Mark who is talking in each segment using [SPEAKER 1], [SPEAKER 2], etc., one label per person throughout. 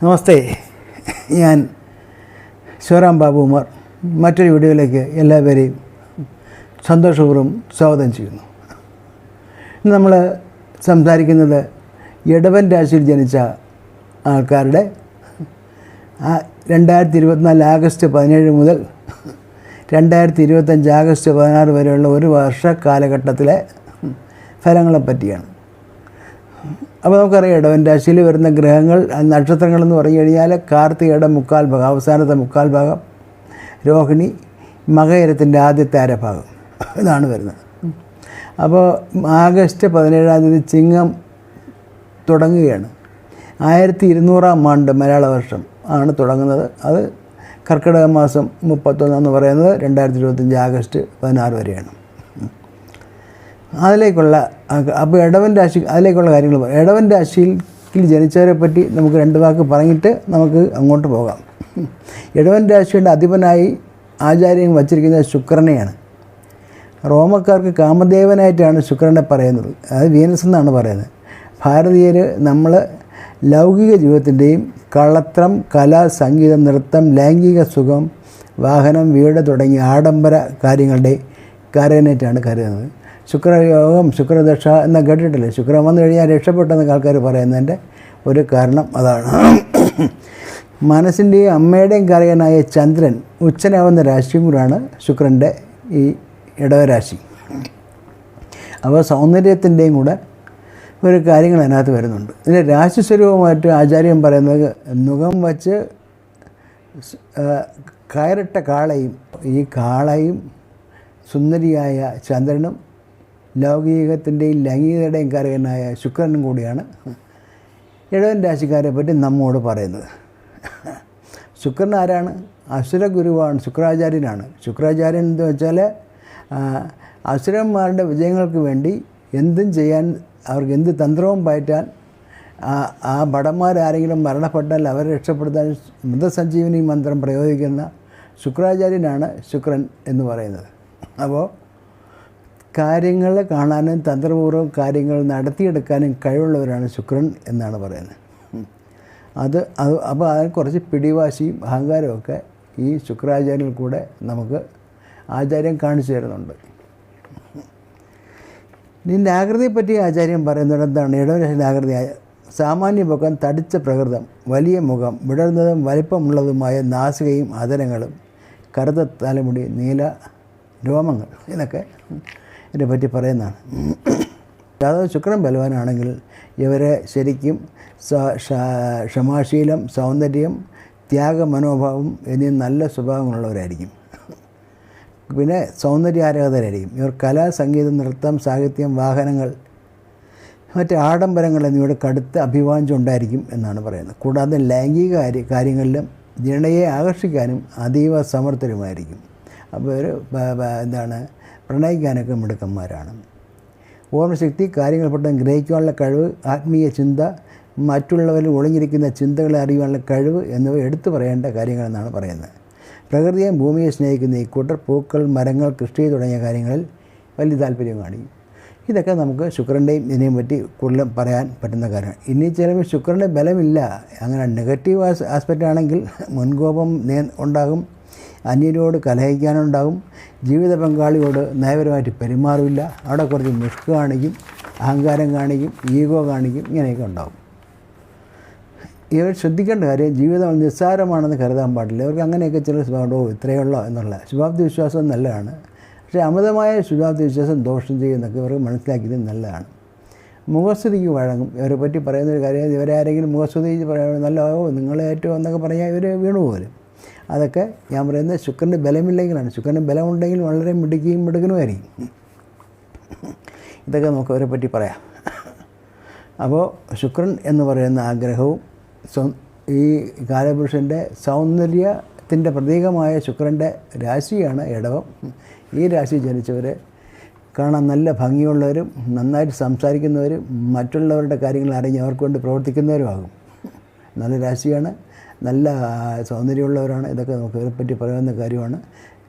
[SPEAKER 1] നമസ്തേ. ഞാൻ ശിവറാം ബാബു ഉമർ. മറ്റൊരു വീഡിയോയിലേക്ക് എല്ലാവരെയും സന്തോഷപൂർവം സ്വാഗതം ചെയ്യുന്നു. ഇന്ന് നമ്മൾ സംസാരിക്കുന്നത് ഇടവൻ രാശിയിൽ ജനിച്ച ആൾക്കാരുടെ രണ്ടായിരത്തി ഇരുപത്തിനാല് ആഗസ്റ്റ് പതിനേഴ് മുതൽ രണ്ടായിരത്തി ഇരുപത്തഞ്ച് ആഗസ്റ്റ് പതിനാറ് വരെയുള്ള ഒരു വർഷ കാലഘട്ടത്തിലെ ഫലങ്ങളെ പറ്റിയാണ്. അപ്പോൾ നമുക്കറിയാം ഇടവൻ രാശിയിൽ വരുന്ന ഗ്രഹങ്ങൾ നക്ഷത്രങ്ങൾ എന്ന് പറഞ്ഞു കഴിഞ്ഞാൽ കാർത്തികയുടെ മുക്കാൽ ഭാഗം അവസാനത്തെ മുക്കാൽ ഭാഗം രോഹിണി മകയരത്തിന്റെ ആദ്യത്തെ അരഭാഗം ഇതാണ് വരുന്നത്. അപ്പോൾ ആഗസ്റ്റ് പതിനേഴാം തീയതി ചിങ്ങം തുടങ്ങുകയാണ്. ആയിരത്തി ഇരുന്നൂറാം ആണ്ട് മലയാള വർഷം ആണ് തുടങ്ങുന്നത്. അത് കർക്കിടക മാസം മുപ്പത്തൊന്നെന്ന് പറയുന്നത് രണ്ടായിരത്തി ഇരുപത്തഞ്ച് ആഗസ്റ്റ് പതിനാറ് വരെയാണ്. അതിലേക്കുള്ള അപ്പോൾ ഇടവൻ രാശി അതിലേക്കുള്ള കാര്യങ്ങൾ പറയാം ഇടവൻ രാശിയിൽ ജനിച്ചവരെ പറ്റി നമുക്ക് രണ്ട് വാക്ക് പറഞ്ഞിട്ട് നമുക്ക് അങ്ങോട്ട് പോകാം. ഇടവൻ രാശിയുടെ അധിപനായി ആചാര്യം വച്ചിരിക്കുന്നത് ശുക്രനെയാണ്. റോമക്കാർക്ക് കാമദേവനായിട്ടാണ് ശുക്രനെ പറയുന്നത്. അതായത് വീനസ് എന്നാണ് പറയുന്നത്. ഭാരതീയർ നമ്മൾ ലൗകിക ജീവിതത്തിന്റെയും കള്ളത്രം കല സംഗീതം നൃത്തം ലൈംഗിക സുഖം വാഹനം വീട് തുടങ്ങിയ ആഡംബര കാര്യങ്ങളുടെ കരയനായിട്ടാണ് കരുതുന്നത്. ശുക്രയോഗം ശുക്രദക്ഷ എന്ന കേട്ടിട്ടില്ലേ? ശുക്രം വന്നു കഴിഞ്ഞാൽ രക്ഷപ്പെട്ടെന്നൊക്കെ ആൾക്കാർ പറയുന്നതിന്റെ ഒരു കാരണം അതാണ്. മനസ്സിന്റെയും അമ്മയുടെയും കാരകനായ ചന്ദ്രൻ ഉച്ചനാവുന്ന രാശിയും കൂടാണ് ശുക്രന്റെ ഈ ഇടവരാശി. അപ്പോൾ സൗന്ദര്യത്തിന്റെയും കൂടെ ഒരു കാര്യങ്ങൾ അതിനകത്ത് വരുന്നുണ്ട്. ഇതിന്റെ രാശിസ്വരൂപമായിട്ട് ആചാര്യം പറയുന്നത് മുഖം വച്ച് കയറിട്ട കാളയും ഈ കാളയും സുന്ദരിയായ ചന്ദ്രനും ലൗകികത്തിന്റെയും ലൈംഗികതയുടെയും കാരകനായ ശുക്രനും കൂടിയാണ് ഇടവൻ രാശിക്കാരെ പറ്റി നമ്മോട് പറയുന്നത്. ശുക്രൻ ആരാണ്? അസുരഗുരുവാണ് ശുക്രാചാര്യനാണ്. ശുക്രാചാര്യൻ എന്ന് വെച്ചാൽ അസുരന്മാരുടെ വിജയങ്ങൾക്ക് വേണ്ടി എന്തും ചെയ്യാൻ അവർക്ക് എന്ത് തന്ത്രവും പയറ്റാൻ ആ ഭടന്മാരാരെങ്കിലും മരണപ്പെട്ടാൽ അവരെ രക്ഷപ്പെടുത്താൻ മൃതസഞ്ജീവനി മന്ത്രം പ്രയോഗിക്കുന്ന ശുക്രാചാര്യനാണ് ശുക്രൻ എന്ന് പറയുന്നത്. അപ്പോൾ കാര്യങ്ങൾ കാണാനും തന്ത്രപൂർവം കാര്യങ്ങൾ നടത്തിയെടുക്കാനും കഴിവുള്ളവരാണ് ശുക്രൻ എന്നാണ് പറയുന്നത്. അത് അത് അപ്പോൾ അതിന് കുറച്ച് പിടിവാശിയും അഹങ്കാരമൊക്കെ ഈ ശുക്രാചാര്യനിൽ കൂടെ നമുക്ക് ആചാര്യം കാണിച്ചു തരുന്നുണ്ട്. നിന്റെ ആകൃതിയെപ്പറ്റി ആചാര്യം പറയുന്നത് എന്താണ്? ഇടവരശിന്റെ ആകൃതി സാമാന്യ മുഖം തടിച്ച പ്രകൃതം വലിയ മുഖം വിടർന്നതും വലിപ്പമുള്ളതുമായ നാസികയും അതരങ്ങളും കറുത്ത തലമുടി നീല രോമങ്ങൾ ഇതൊക്കെ. പറ്റി പറയുന്നതാണ്. അതായത് ശുക്രൻ ബലവാനാണെങ്കിൽ ഇവരെ ശരിക്കും ക്ഷമാശീലം സൗന്ദര്യം ത്യാഗ മനോഭാവം എന്നീ നല്ല സ്വഭാവങ്ങളുള്ളവരായിരിക്കും. പിന്നെ സൗന്ദര്യാരാധകരായിരിക്കും. ഇവർ കല സംഗീതം നൃത്തം സാഹിത്യം വാഹനങ്ങൾ മറ്റ് ആഡംബരങ്ങൾ എന്നിവയുടെ കടുത്ത അഭിവാഞ്ചം ഉണ്ടായിരിക്കും എന്നാണ് പറയുന്നത്. കൂടാതെ ലൈംഗിക കാര്യ കാര്യങ്ങളിലും ജനയെ ആകർഷിക്കാനും അതീവ സമർത്ഥരുമായിരിക്കും. അപ്പോൾ ഒരു എന്താണ് പ്രണയിക്കാനൊക്കെ മിടുക്കന്മാരാണ് ഓർമ്മശക്തി കാര്യങ്ങൾ പെട്ടെന്ന് ഗ്രഹിക്കാനുള്ള കഴിവ് ആത്മീയ ചിന്ത മറ്റുള്ളവരിൽ ഒളിഞ്ഞിരിക്കുന്ന ചിന്തകളെ അറിയാനുള്ള കഴിവ് എന്നിവ എടുത്തു പറയേണ്ട കാര്യങ്ങളെന്നാണ് പറയുന്നത്. പ്രകൃതിയെ ഭൂമിയെ സ്നേഹിക്കുന്ന ഈ കൂട്ടർ പൂക്കൾ മരങ്ങൾ കൃഷി തുടങ്ങിയ കാര്യങ്ങളിൽ വലിയ താല്പര്യം കാണിക്കും ഇതൊക്കെ നമുക്ക് ശുക്രന്റെയും ഇതിനെയും പറ്റി കൂടുതലും പറയാൻ പറ്റുന്ന കാര്യമാണ്. ഇനി ചിലപ്പോൾ ശുക്രന്റെ ബലമില്ല. അങ്ങനെ നെഗറ്റീവ് ആസ് ആസ്പെക്റ്റ് ആണെങ്കിൽ മുൻകോപം ഉണ്ടാകും. അന്യരോട് കലഹിക്കാനുണ്ടാകും. ജീവിത പങ്കാളിയോട് നയപരമായിട്ട് പെരുമാറില്ല അവിടെ കുറച്ച് നിഷ്ക കാണിക്കും അഹങ്കാരം കാണിക്കും ഈഗോ കാണിക്കും ഇങ്ങനെയൊക്കെ ഉണ്ടാകും. ഇവർ ശ്രദ്ധിക്കേണ്ട കാര്യം ജീവിതം നിസ്സാരമാണെന്ന് കരുതാൻ പാടില്ല. ഇവർക്ക് അങ്ങനെയൊക്കെ ചില സ്വഭാവം ഇത്രയേ ഉള്ളോ എന്നുള്ള ശുഭാപ്തി വിശ്വാസം നല്ലതാണ്. പക്ഷേ അമിതമായ ശുഭാപ്തി വിശ്വാസം ദോഷം ചെയ്യുന്നൊക്കെ ഇവർക്ക് മനസ്സിലാക്കിയത് നല്ലതാണ്. മുഖസ്തുതിക്ക് വഴങ്ങും. ഇവരെ പറ്റി പറയുന്നൊരു കാര്യം ഇവരാരെങ്കിലും മുഖസ്തുതി പറയാൻ നല്ല ഓ നിങ്ങളെ ഏറ്റവും എന്നൊക്കെ പറഞ്ഞാൽ ഇവർ വീണു പോലും അതൊക്കെ ഞാൻ പറയുന്നത് ശുക്രന്റെ ബലമില്ലെങ്കിലാണ്. ശുക്രന്റെ ബലമുണ്ടെങ്കിൽ വളരെ മിടുക്കിയും മിടുക്കനുമായിരിക്കും. ഇതൊക്കെ നമുക്ക് അവരെ പറ്റി പറയാം. അപ്പോൾ ശുക്രൻ എന്ന് പറയുന്ന ആഗ്രഹവും ഈ കാലപുരുഷന്റെ സൗന്ദര്യത്തിന്റെ പ്രതീകമായ ശുക്രന്റെ രാശിയാണ് ഇടവം ഈ രാശി ജനിച്ചവർ കാണാൻ നല്ല ഭംഗിയുള്ളവരും നന്നായിട്ട് സംസാരിക്കുന്നവരും മറ്റുള്ളവരുടെ കാര്യങ്ങൾ അറിഞ്ഞ് അവർക്ക് വേണ്ടി പ്രവർത്തിക്കുന്നവരുമാകും. നല്ല രാശിയാണ് നല്ല സൗന്ദര്യമുള്ളവരാണ്. ഇതൊക്കെ നമുക്ക് ഇതിനെപ്പറ്റി പറയാവുന്ന കാര്യമാണ്.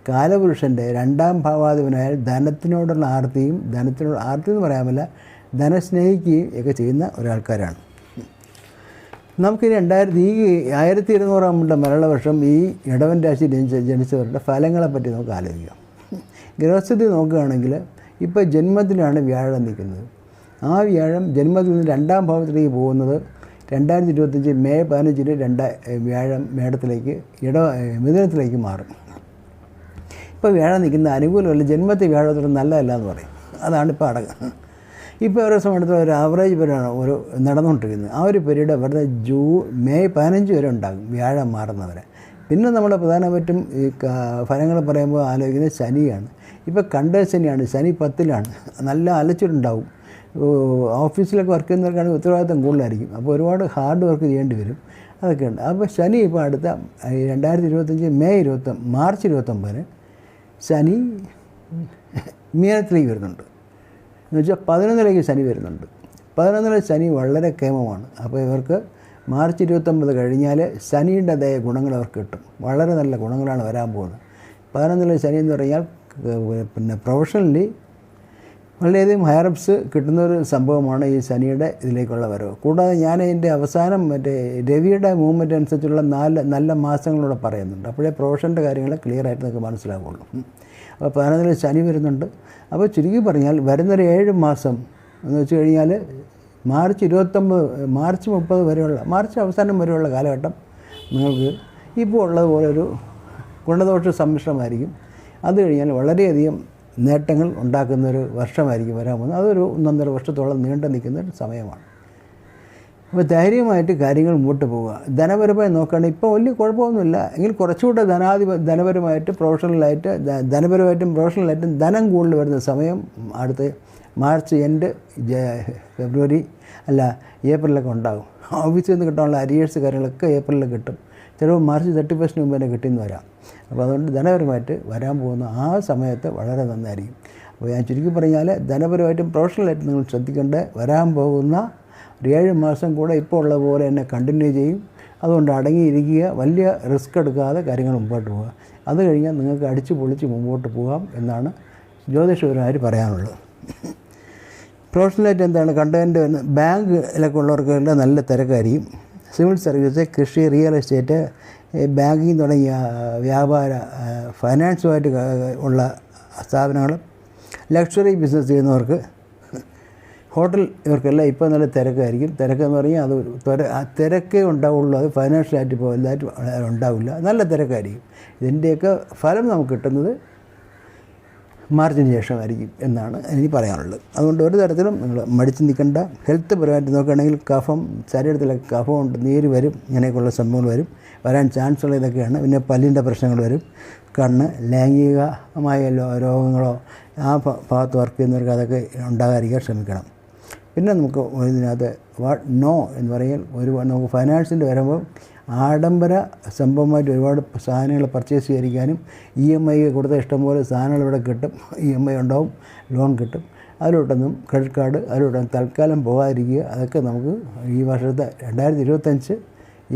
[SPEAKER 1] കാലപുരുഷന്റെ രണ്ടാം ഭാവാധിപനായ ധനത്തിനോടുള്ള ആർത്തിയും ധനത്തിനോട് ആർത്തി എന്ന് പറയാമല്ല ധനസ്നേഹിക്കുകയും ഒക്കെ ചെയ്യുന്ന ഒരാൾക്കാരാണ്. നമുക്ക് രണ്ടായിരത്തി ഈ ആയിരത്തി ഇരുന്നൂറാമുള്ള മലയാള വർഷം ഈ ഇടവൻ രാശി ജനിച്ച ജനിച്ചവരുടെ ഫലങ്ങളെപ്പറ്റി നമുക്ക് ആലോചിക്കാം. ഗൃഹസ്ഥിതി നോക്കുകയാണെങ്കിൽ ഇപ്പോൾ ജന്മത്തിലാണ് വ്യാഴം നിൽക്കുന്നത്. ആ വ്യാഴം ജന്മത്തിൽ നിന്ന് രണ്ടാം ഭാവത്തിലേക്ക് പോകുന്നത് രണ്ടായിരത്തി ഇരുപത്തഞ്ച് മെയ് പതിനഞ്ചിന് രണ്ട് വ്യാഴം മേടത്തിലേക്ക് ഇട മിഥുനത്തിലേക്ക് മാറും. ഇപ്പോൾ വ്യാഴം നിൽക്കുന്ന അനുകൂലമല്ല ജന്മത്തിൽ വ്യാഴത്തിന് നല്ലതല്ല എന്ന് പറയും. അതാണ് ഇപ്പോൾ അടക്കം. ഇപ്പോൾ ഓരോ സമയത്ത് ഒരു ആവറേജ് പീരീഡാണ് ഒരു നടന്നുകൊണ്ടിരിക്കുന്നത്. ആ ഒരു പീരീഡ് വെറുതെ ജൂ മെയ് പതിനഞ്ച് വരെ ഉണ്ടാകും വ്യാഴം മാറുന്നവരെ. പിന്നെ നമ്മൾ പ്രധാനമായിട്ടും ഈ ഫലങ്ങൾ പറയുമ്പോൾ ആലോചിക്കുന്നത് ശനിയാണ്. ഇപ്പോൾ കണ്ട ശനിയാണ് ശനി പത്തിലാണ്. നല്ല അലച്ചിട്ടുണ്ടാവും. ഓ, ഓഫീസിലൊക്കെ വർക്ക് ചെയ്യുന്നവർക്കാണ് ഉത്തരവാദിത്തം കൂടുതലായിരിക്കും. അപ്പോൾ ഒരുപാട് ഹാർഡ് വർക്ക് ചെയ്യേണ്ടി വരും. അതൊക്കെ ഉണ്ട് അപ്പോൾ ശനി ഇപ്പോൾ അടുത്ത രണ്ടായിരത്തി ഇരുപത്തഞ്ച് മെയ് ഇരുപത്തി മാർച്ച് ഇരുപത്തൊമ്പതിന് ശനി മീനത്തിലേക്ക് വരുന്നുണ്ട്. എന്ന് വെച്ചാൽ പതിനൊന്നിലേക്ക് ശനി വരുന്നുണ്ട്. പതിനൊന്നിലെ ശനി വളരെ കേമമാണ് അപ്പോൾ ഇവർക്ക് മാർച്ച് ഇരുപത്തൊമ്പത് കഴിഞ്ഞാൽ ശനിയുടെ അതേ ഗുണങ്ങൾ അവർക്ക് കിട്ടും. വളരെ നല്ല ഗുണങ്ങളാണ് വരാൻ പോകുന്നത്. പതിനൊന്നിലെ ശനി എന്ന് പറഞ്ഞാൽ പിന്നെ പ്രൊഫഷണലി വളരെയധികം ഹയറപ്സ് കിട്ടുന്ന ഒരു സംഭവമാണ് ഈ ശനിയുടെ ഇതിലേക്കുള്ള വരവ്. കൂടാതെ ഞാൻ അതിന്റെ അവസാനം മറ്റേ രവിയുടെ മൂവ്മെന്റ് അനുസരിച്ചുള്ള നാല് നല്ല മാസങ്ങളൂടെ പറയുന്നുണ്ട്. അപ്പോഴേ പ്രൊഫഷന്റെ കാര്യങ്ങൾ ക്ലിയർ ആയിട്ട് നിങ്ങൾക്ക് മനസ്സിലാവുള്ളൂ. അപ്പോൾ പതിനൊന്നിൽ ശനി വരുന്നുണ്ട്. അപ്പോൾ ചുരുക്കി പറഞ്ഞാൽ വരുന്നൊരു ഏഴ് മാസം എന്ന് വെച്ച് കഴിഞ്ഞാൽ മാർച്ച് ഇരുപത്തൊമ്പത് മാർച്ച് മുപ്പത് വരെയുള്ള മാർച്ച് അവസാനം വരെയുള്ള കാലഘട്ടം നിങ്ങൾക്ക് ഇപ്പോൾ ഉള്ളതുപോലെ ഒരു ഗുണദോഷ സമ്മിശ്രമായിരിക്കും. അത് കഴിഞ്ഞാൽ വളരെയധികം നേട്ടങ്ങൾ ഉണ്ടാക്കുന്നൊരു വർഷമായിരിക്കും വരാൻ പോകുന്നത്. അതൊരു ഒന്നൊന്നര വർഷത്തോളം നീണ്ടു നിൽക്കുന്ന ഒരു സമയമാണ്. അപ്പോൾ ധൈര്യമായിട്ട് കാര്യങ്ങൾ മുമ്പോട്ട് പോവുക. ധനപരമായി നോക്കുകയാണെങ്കിൽ ഇപ്പോൾ വലിയ കുഴപ്പമൊന്നുമില്ല. എങ്കിൽ കുറച്ചുകൂടെ ധനാധിപ ധനപരമായിട്ട് പ്രൊഫഷണലായിട്ട് ധനപരമായിട്ടും പ്രൊഫഷണലായിട്ടും ധനം കൂടുതൽ വരുന്ന സമയം അടുത്ത് മാർച്ച് എൻഡ് ഫെബ്രുവരി അല്ല ഏപ്രിലൊക്കെ ഉണ്ടാകും. ഓഫീസിൽ നിന്ന് കിട്ടാനുള്ള അരിയേഴ്സ് കാര്യങ്ങളൊക്കെ ഏപ്രിലിൽ കിട്ടും. ചിലപ്പോൾ മാർച്ച് തേർട്ടി ഫസ്റ്റിന് മുമ്പ് തന്നെ കിട്ടിയെന്ന് വരാം. അപ്പോൾ അതുകൊണ്ട് ധനപരമായിട്ട് വരാൻ പോകുന്ന ആ സമയത്ത് വളരെ നന്നായിരിക്കും. അപ്പോൾ ഞാൻ ചുരുക്കി പറഞ്ഞാൽ ധനപരമായിട്ടും പ്രൊഫഷണലായിട്ടും നിങ്ങൾ ശ്രദ്ധിക്കേണ്ട വരാൻ പോകുന്ന ഒരു ഏഴ് മാസം കൂടെ ഇപ്പോൾ ഉള്ള പോലെ തന്നെ കണ്ടിന്യൂ ചെയ്യും. അതുകൊണ്ട് അടങ്ങിയിരിക്കുക വലിയ റിസ്ക് എടുക്കാതെ കാര്യങ്ങൾ മുമ്പോട്ട് പോവുക. അത് കഴിഞ്ഞാൽ നിങ്ങൾക്ക് അടിച്ചു പൊളിച്ച് മുമ്പോട്ട് പോകാം എന്നാണ് ജ്യോതിഷപരമാർ പറയാനുള്ളത്. പ്രൊഫഷണലായിട്ട് എന്താണ് കണ്ടതിന്റെ ബാങ്കിലൊക്കെ ഉള്ളവർക്ക് നല്ല തിരക്കായിരിക്കും. സിവിൽ സർവീസ് കൃഷി റിയൽ എസ്റ്റേറ്റ് ബാങ്കിങ് തുടങ്ങിയ വ്യാപാര ഫൈനാൻസുമായിട്ട് ഉള്ള സ്ഥാപനങ്ങൾ ലക്ഷറി ബിസിനസ് ചെയ്യുന്നവർക്ക് ഹോട്ടൽ ഇവർക്കെല്ലാം ഇപ്പോൾ നല്ല തിരക്കായിരിക്കും. തിരക്കെന്ന് പറഞ്ഞാൽ അത് തിര തിരക്കേ ഉണ്ടാവുള്ളൂ. അത് ഫൈനാൻഷ്യലായിട്ട് ഇപ്പോൾ എല്ലാവരും ഉണ്ടാവില്ല. നല്ല തിരക്കായിരിക്കും. ഇതിന്റെയൊക്കെ ഫലം നമുക്ക് കിട്ടുന്നത് മാർച്ചിന് ശേഷമായിരിക്കും എന്നാണ് എനിക്ക് പറയാനുള്ളത്. അതുകൊണ്ട് ഒരു തരത്തിലും നിങ്ങൾ മടിച്ച് നിൽക്കേണ്ട. ഹെൽത്ത് പരമായിട്ട് നോക്കുകയാണെങ്കിൽ കഫം ശരീരത്തിലൊക്കെ കഫം ഉണ്ട് നീര് വരും ഇങ്ങനെയൊക്കെയുള്ള സംഭവങ്ങൾ വരും. വരാൻ ചാൻസ് ഉള്ള ഇതൊക്കെയാണ്. പിന്നെ പല്ലിന്റെ പ്രശ്നങ്ങൾ വരും. കണ്ണ് ലൈംഗികമായ രോഗങ്ങളോ ആ ഭാഗത്ത് വർക്ക് ചെയ്യുന്നവർക്ക് അതൊക്കെ ഉണ്ടാകാതിരിക്കാൻ ശ്രമിക്കണം. പിന്നെ നമുക്ക് ഇതിനകത്ത് നോ എന്ന് പറയാൻ ഒരു നമുക്ക് ഫൈനാൻസിന്റെ വരുമ്പോൾ ആഡംബര സംഭവമായിട്ട് ഒരുപാട് സാധനങ്ങൾ പർച്ചേസ് ചെയ്യാനും ഇ എം ഐ കൊടുത്ത ഇഷ്ടംപോലെ സാധനങ്ങൾ ഇവിടെ കിട്ടും. ഇ എം ഐ ഉണ്ടാവും ലോൺ കിട്ടും. അതിലോട്ടൊന്നും ക്രെഡിറ്റ് കാർഡ് അതിലോട്ടൊന്നും തൽക്കാലം പോകാതിരിക്കുക. അതൊക്കെ നമുക്ക് ഈ വർഷത്തെ രണ്ടായിരത്തി ഇരുപത്തഞ്ച്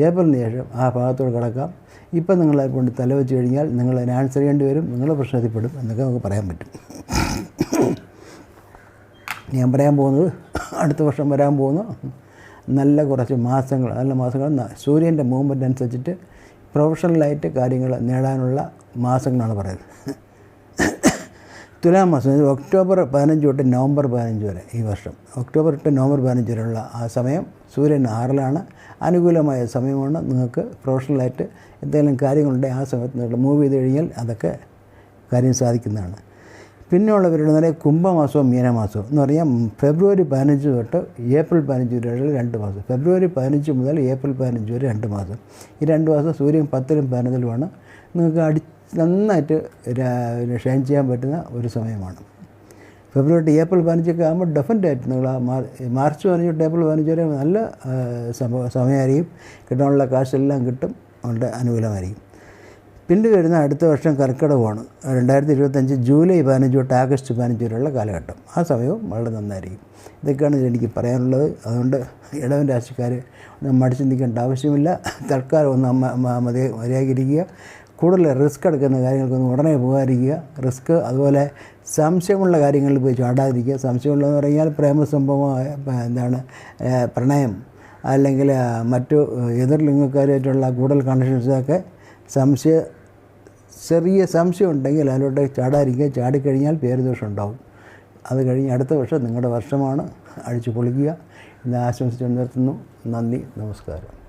[SPEAKER 1] ഏപ്രിലിന് ശേഷം ആ ഭാഗത്തോട് കിടക്കാം. ഇപ്പം നിങ്ങളെ കൊണ്ട് തലവെച്ച് കഴിഞ്ഞാൽ നിങ്ങൾ അതിന് ആൻസർ ചെയ്യേണ്ടി വരും. നിങ്ങൾ പ്രശ്നത്തിൽപ്പെടും എന്നൊക്കെ നമുക്ക് പറയാൻ പറ്റും. ഞാൻ പറയാൻ പോകുന്നത് അടുത്ത വർഷം വരാൻ പോകുന്നു. നല്ല കുറച്ച് മാസങ്ങൾ നല്ല മാസങ്ങൾ. സൂര്യന്റെ മൂവ്മെന്റ് അനുസരിച്ചിട്ട് പ്രൊഫഷണലായിട്ട് കാര്യങ്ങൾ നേടാനുള്ള മാസങ്ങളാണ് പറയുന്നത്. തുലാം മാസം ഒക്ടോബർ പതിനഞ്ച് തൊട്ട് നവംബർ പതിനഞ്ച് വരെ ഈ വർഷം. ഒക്ടോബർ തൊട്ട് നവംബർ പതിനഞ്ച് വരെയുള്ള ആ സമയം സൂര്യൻ ആറിലാണ്. അനുകൂലമായ സമയമാണ് നിങ്ങൾക്ക് പ്രൊഫഷണലായിട്ട് എന്തെങ്കിലും കാര്യങ്ങളുണ്ടെങ്കിൽ ആ സമയത്ത് നിങ്ങൾ മൂവ് ചെയ്ത് കഴിഞ്ഞാൽ അതൊക്കെ കാര്യം സാധിക്കുന്നതാണ്. പിന്നെയുള്ളവരുടെ നിലയിൽ കുംഭമാസവും മീനമാസവും. എന്ന് പറഞ്ഞാൽ ഫെബ്രുവരി പതിനഞ്ച് തൊട്ട് ഏപ്രിൽ പതിനഞ്ച് വരെയുള്ള രണ്ട് മാസം. ഫെബ്രുവരി പതിനഞ്ച് മുതൽ ഏപ്രിൽ പതിനഞ്ച് വരെ രണ്ട് മാസം. ഈ രണ്ട് മാസം സൂര്യൻ പത്തിലും പതിനൊന്നിലുമാണ്. നിങ്ങൾക്ക് അടി നന്നായിട്ട് ഷൈൻ ചെയ്യാൻ പറ്റുന്ന ഒരു സമയമാണ്. ഫെബ്രുവരി ഏപ്രിൽ പതിനഞ്ചൊക്കെ ആകുമ്പോൾ ഡെഫിനറ്റ് ആയിട്ട് നിങ്ങൾ ആ മാർ മാർച്ച് പതിനഞ്ച് തൊട്ട് ഏപ്രിൽ പതിനഞ്ച് വരെ നല്ല സമയമായിരിക്കും. കിട്ടാനുള്ള കാശെല്ലാം കിട്ടും. അതുകൊണ്ട് അനുകൂലമായിരിക്കും. പിന്നെ വരുന്ന അടുത്ത വർഷം കർക്കിടകമാണ്. രണ്ടായിരത്തി ഇരുപത്തഞ്ച് ജൂലൈ പതിനഞ്ച് തൊട്ട് ആഗസ്റ്റ് പതിനഞ്ച് വരെയുള്ള കാലഘട്ടം. ആ സമയവും വളരെ നന്നായിരിക്കും. ഇതൊക്കെയാണ് എനിക്ക് പറയാനുള്ളത്. അതുകൊണ്ട് ഇടവൻ രാശിക്കാർ ഒന്നും ചിന്തിക്കേണ്ട ആവശ്യമില്ല. തൽക്കാലം ഒന്ന് മതി മര്യാദയ്ക്കിരിക്കുക കൂടുതൽ റിസ്ക് എടുക്കുന്ന കാര്യങ്ങൾക്കൊന്നും ഉടനെ പോകാതിരിക്കുക. റിസ്ക് അതുപോലെ സംശയമുള്ള കാര്യങ്ങളിൽ പോയി ചാടാതിരിക്കുക. സംശയമുള്ളതെന്ന് പറഞ്ഞാൽ പ്രേമസംഭവമായ എന്താണ് പ്രണയം അല്ലെങ്കിൽ മറ്റു എതിർ ലിംഗക്കാരുമായിട്ടുള്ള കൂടുതൽ കണക്ഷൻസൊക്കെ സംശയ ചെറിയ സംശയം ഉണ്ടെങ്കിൽ അതിലോട്ട് ചാടാതിരിക്കുക. ചാടിക്കഴിഞ്ഞാൽ പേരുദോഷം ഉണ്ടാവും. അത് കഴിഞ്ഞ് അടുത്ത വർഷം നിങ്ങളുടെ വർഷമാണ്. അടിച്ചു പൊളിക്കുക. എന്ന് ആശംസിച്ചു നിർത്തുന്നു. നന്ദി. നമസ്കാരം.